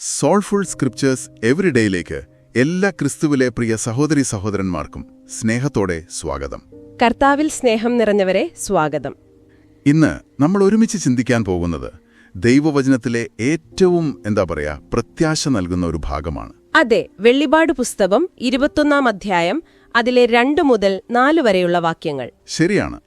Soulful scriptures എവറിഡേയിലേക്ക് എല്ലാ ക്രിസ്തുവിലെ പ്രിയ സഹോദരി സഹോദരന്മാർക്കും സ്നേഹത്തോടെ സ്വാഗതം. കർത്താവിൽ സ്നേഹം നിറഞ്ഞവരെ സ്വാഗതം. ഇന്ന് നമ്മൾ ഒരുമിച്ച് ചിന്തിക്കാൻ പോകുന്നത് ദൈവവചനത്തിലെ ഏറ്റവും എന്താ പറയാ പ്രത്യാശ നൽകുന്ന ഒരു ഭാഗമാണ്. അതെ വെള്ളിപാട് പുസ്തകം ഇരുപത്തൊന്നാം അധ്യായം അതിലെ രണ്ടു മുതൽ നാല് വരെയുള്ള വാക്യങ്ങൾ. ശരിയാണ്.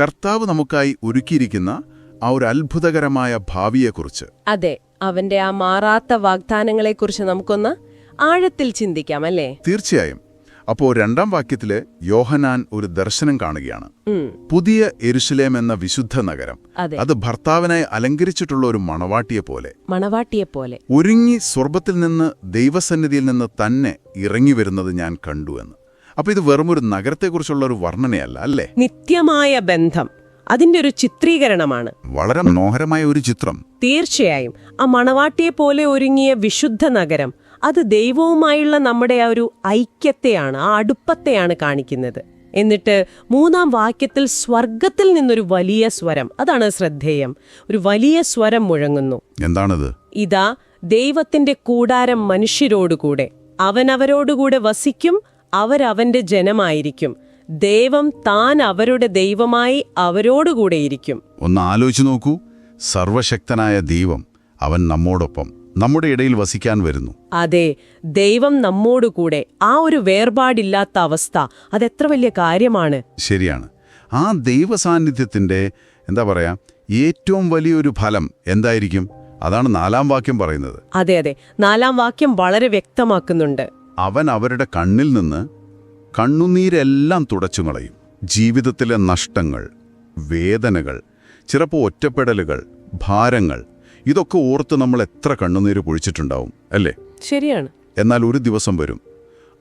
കർത്താവ് നമുക്കായി ഒരുക്കിയിരിക്കുന്ന ആ ഒരു അത്ഭുതകരമായ ഭാവിയെക്കുറിച്ച്. അതെ അവന്റെ ആ മാറാത്ത വാഗ്ദാനങ്ങളെക്കുറിച്ച് നമുക്കൊന്ന് ആഴത്തിൽ ചിന്തിക്കാം അല്ലേ? തീർച്ചയായും. അപ്പോ രണ്ടാം വാക്യത്തിൽ യോഹനാൻ ഒരു ദർശനം കാണുകയാണ്. പുതിയ എരുശലേം എന്ന വിശുദ്ധ നഗരം. അത്. ഭർത്താവിനായി അലങ്കരിച്ചിട്ടുള്ള ഒരു മണവാട്ടിയെ പോലെ. മണവാട്ടിയെ പോലെ. ഒരുങ്ങി സ്വർഗത്തിൽ നിന്ന് ദൈവസന്നിധിയിൽ നിന്ന് തന്നെ ഇറങ്ങി വരുന്നത് ഞാൻ കണ്ടു എന്ന്. അപ്പൊ ഇത് വെറുമൊരു നഗരത്തെക്കുറിച്ചുള്ള ഒരു വർണനയല്ല അല്ലേ? നിത്യമായ ബന്ധം. അതിന്റെ ഒരു ചിത്രീകരണമാണ്. വളരെ മനോഹരമായ ഒരു ചിത്രം. തീർച്ചയായും ആ മണവാട്ടിയെ പോലെ ഒരുങ്ങിയ വിശുദ്ധ നഗരം അത് ദൈവവുമായുള്ള നമ്മുടെ ആ ഒരു ഐക്യത്തെയാണ് ആ അടുപ്പത്തെയാണ് കാണിക്കുന്നത്. എന്നിട്ട് മൂന്നാം വാക്യത്തിൽ സ്വർഗത്തിൽ നിന്നൊരു വലിയ സ്വരം അതാണ് ശ്രദ്ധേയം. ഒരു വലിയ സ്വരം മുഴങ്ങുന്നു. എന്താണത്? ഇതാ ദൈവത്തിന്റെ കൂടാരം മനുഷ്യരോടുകൂടെ. അവനവരോടുകൂടെ വസിക്കും അവരവന്റെ ജനമായിരിക്കും. ദൈവം താൻ അവരുടെ ദൈവമായി അവരോടുകൂടെയിരിക്കും ഒന്ന് ആലോചിച്ചു നോക്കൂ. സർവശക്തനായ ദൈവം അവൻ നമ്മോടൊപ്പം നമ്മുടെ ഇടയിൽ വസിക്കാൻ വരുന്നു. അതെ ദൈവം നമ്മോടുകൂടെ ആ ഒരു വേർപാടില്ലാത്ത അവസ്ഥ അതെത്ര വലിയ കാര്യമാണ്. ശരിയാണ്. ആ ദൈവസാന്നിധ്യത്തിന്റെ എന്താ പറയാ ഏറ്റവും വലിയൊരു ഫലം എന്തായിരിക്കും? അതാണ് നാലാം വാക്യം പറയുന്നത്. അതെ അതെ. നാലാം വാക്യം വളരെ വ്യക്തമാക്കുന്നുണ്ട്. അവൻ അവരുടെ കണ്ണിൽ നിന്ന് കണ്ണുനീരെല്ലാം തുടച്ചുകളയും. ജീവിതത്തിലെ നഷ്ടങ്ങൾ വേദനകൾ ചിലപ്പോൾ ഒറ്റപ്പെടലുകൾ ഭാരങ്ങൾ ഇതൊക്കെ ഓർത്ത് നമ്മൾ എത്ര കണ്ണുനീര് പൊഴിച്ചിട്ടുണ്ടാവും അല്ലേ? ശരിയാണ്. എന്നാൽ ഒരു ദിവസം വരും.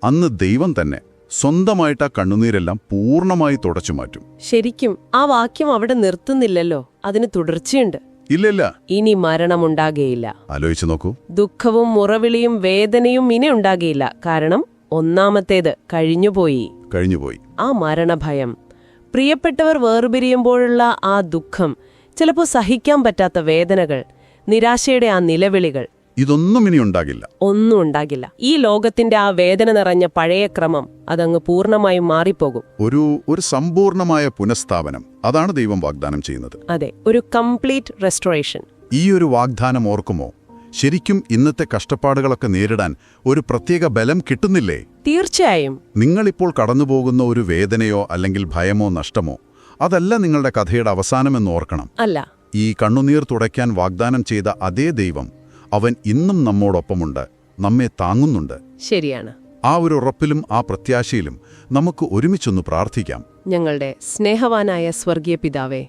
അന്ന് ദൈവം തന്നെ സ്വന്തമായിട്ട് ആ കണ്ണുനീരെല്ലാം പൂർണമായി തുടച്ചു മാറ്റും. ശരിക്കും ആ വാക്യം അവിടെ നിർത്തുന്നില്ലല്ലോ? അതിന് തുടർച്ചയുണ്ട്. ഇല്ലല്ല. ഇനി മരണമുണ്ടാകുകയില്ല ആലോചിച്ചു നോക്കൂ. ദുഃഖവും മുറവിളിയും വേദനയും ഇനി ഉണ്ടാകുകയില്ല കാരണം ഒന്നാമത്തേത് കഴിഞ്ഞുപോയി. കഴിഞ്ഞുപോയി. ആ മരണഭയം. പ്രിയപ്പെട്ടവർ വേർപിരിയുമ്പോഴുള്ള ആ ദുഃഖം ചിലപ്പോൾ സഹിക്കാൻ പറ്റാത്ത വേദനകൾ നിരാശയുടെ ആ നിലവിളികൾ. ഇതൊന്നും ഇനി ഉണ്ടാകില്ല. ഒന്നും ഉണ്ടാകില്ല. ഈ ലോകത്തിന്റെ ആ വേദന നിറഞ്ഞ പഴയ ക്രമം അതങ്ങ് പൂർണമായും മാറിപ്പോകും. ഒരു ഒരു സമ്പൂർണമായ പുനഃസ്ഥാപനം. അതാണ് ദൈവം വാഗ്ദാനം ചെയ്യുന്നത്. അതെ ഒരു കംപ്ലീറ്റ് റെസ്റ്റോറേഷൻ. ഈ ഒരു വാഗ്ദാനം ഓർക്കുമോ? ശരിക്കും ഇന്നത്തെ കഷ്ടപ്പാടുകളൊക്കെ നേരിടാൻ ഒരു പ്രത്യേക ബലം കിട്ടുന്നില്ലേ? തീർച്ചയായും. നിങ്ങളിപ്പോൾ കടന്നുപോകുന്ന ഒരു വേദനയോ അല്ലെങ്കിൽ ഭയമോ നഷ്ടമോ അതല്ല നിങ്ങളുടെ കഥയുടെ അവസാനമെന്ന് ഓർക്കണം. അല്ല. ഈ കണ്ണുനീർ തുടയ്ക്കാൻ വാഗ്ദാനം ചെയ്ത അതേ ദൈവം അവൻ ഇന്നും നമ്മോടൊപ്പമുണ്ട് നമ്മെ താങ്ങുന്നുണ്ട്. ശരിയാണ്. ആ ഒരു ഉറപ്പിലും ആ പ്രത്യാശയിലും നമുക്ക് ഒരുമിച്ചൊന്ന് പ്രാർത്ഥിക്കാം. ഞങ്ങളുടെ സ്നേഹവാനായ സ്വർഗീയ പിതാവേ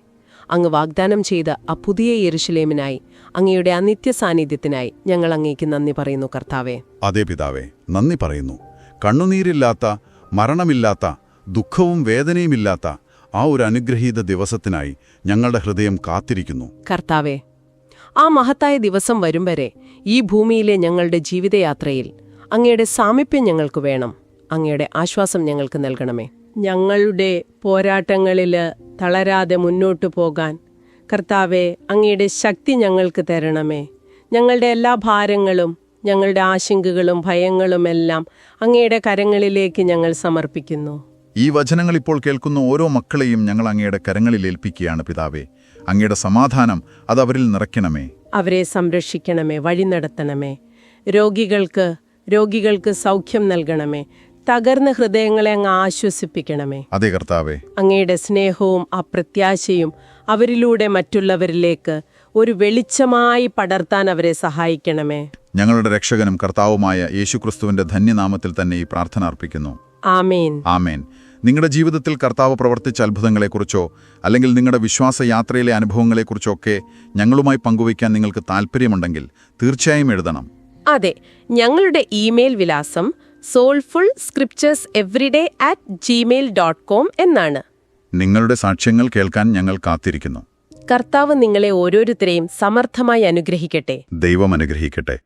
അങ്ങ് വാഗ്ദാനം ചെയ്ത ആ പുതിയ യെരുഷലേമിനായി അങ്ങയുടെ അനിത്യ സാന്നിധ്യത്തിനായി ഞങ്ങൾ അങ്ങേക്ക് നന്ദി പറയുന്നു കർത്താവേ. അതെ പിതാവേ നന്ദി പറയുന്നു. കണ്ണുനീരില്ലാത്ത മരണമില്ലാത്ത ദുഃഖവും വേദനയുമില്ലാത്ത ആ ഒരു അനുഗ്രഹീത ദിവസത്തിനായി ഞങ്ങളുടെ ഹൃദയം കാത്തിരിക്കുന്നു. കർത്താവേ ആ മഹത്തായ ദിവസം വരും വരെ ഈ ഭൂമിയിലെ ഞങ്ങളുടെ ജീവിതയാത്രയിൽ അങ്ങയുടെ സാമീപ്യം ഞങ്ങൾക്ക് വേണം. അങ്ങയുടെ ആശ്വാസം ഞങ്ങൾക്ക് നൽകണമേ. ഞങ്ങളുടെ പോരാട്ടങ്ങളിൽ തളരാതെ മുന്നോട്ടു പോകാൻ. കർത്താവെ അങ്ങയുടെ ശക്തി ഞങ്ങൾക്ക് തരണമേ. ഞങ്ങളുടെ എല്ലാ ഭാരങ്ങളും ഞങ്ങളുടെ ആശങ്കകളും ഭയങ്ങളും എല്ലാം അങ്ങയുടെ കരങ്ങളിലേക്ക് ഞങ്ങൾ സമർപ്പിക്കുന്നു. ഈ വചനങ്ങൾ ഇപ്പോൾ കേൾക്കുന്ന ഓരോ മക്കളെയും ഞങ്ങൾ അങ്ങയുടെ കരങ്ങളിൽ ഏൽപ്പിക്കുകയാണ് പിതാവേ. അങ്ങയുടെ സമാധാനം അത് അവരിൽ നിറയ്ക്കണമേ. അവരെ സംരക്ഷിക്കണമേ വഴി നടത്തണമേ. രോഗികൾക്ക് രോഗികൾക്ക് സൗഖ്യം നൽകണമേ. തകർന്ന ഹൃദയങ്ങളെ അങ്ങ് ആശ്വസിപ്പിക്കണമേ. അതെ കർത്താവേ. അങ്ങയുടെ സ്നേഹവും അപ്രത്യാശയും അവരിലൂടെ മറ്റുള്ളവരിലേക്ക് ഒരു വെളിച്ചമായി പടർത്താൻ അവരെ സഹായിക്കണമേ. ഞങ്ങളുടെ രക്ഷകനും കർത്താവുമായ യേശുക്രിസ്തുവിന്റെ ധന്യനാമത്തിൽ തന്നെ ഈ പ്രാർത്ഥന അർപ്പിക്കുന്നു. ആമേൻ. ആമേൻ. നിങ്ങളുടെ ജീവിതത്തിൽ കർത്താവ് പ്രവർത്തിച്ച അത്ഭുതങ്ങളെക്കുറിച്ചോ അല്ലെങ്കിൽ നിങ്ങളുടെ വിശ്വാസയാത്രയിലെ അനുഭവങ്ങളെക്കുറിച്ചോ ഒക്കെ ഞങ്ങളുമായി പങ്കുവയ്ക്കാൻ നിങ്ങൾക്ക് താൽപ്പര്യമുണ്ടെങ്കിൽ തീർച്ചയായും എഴുതണം. അതെ ഞങ്ങളുടെ ഇമെയിൽ വിലാസം soulful scripters everyday at Gmail dot com എന്നാണ്. നിങ്ങളുടെ സാക്ഷ്യങ്ങൾ കേൾക്കാൻ ഞങ്ങൾ കാത്തിരിക്കുന്നു. കർത്താവ് നിങ്ങളെ ഓരോരുത്തരെയും സമർത്ഥമായി അനുഗ്രഹിക്കട്ടെ. ദൈവം അനുഗ്രഹിക്കട്ടെ.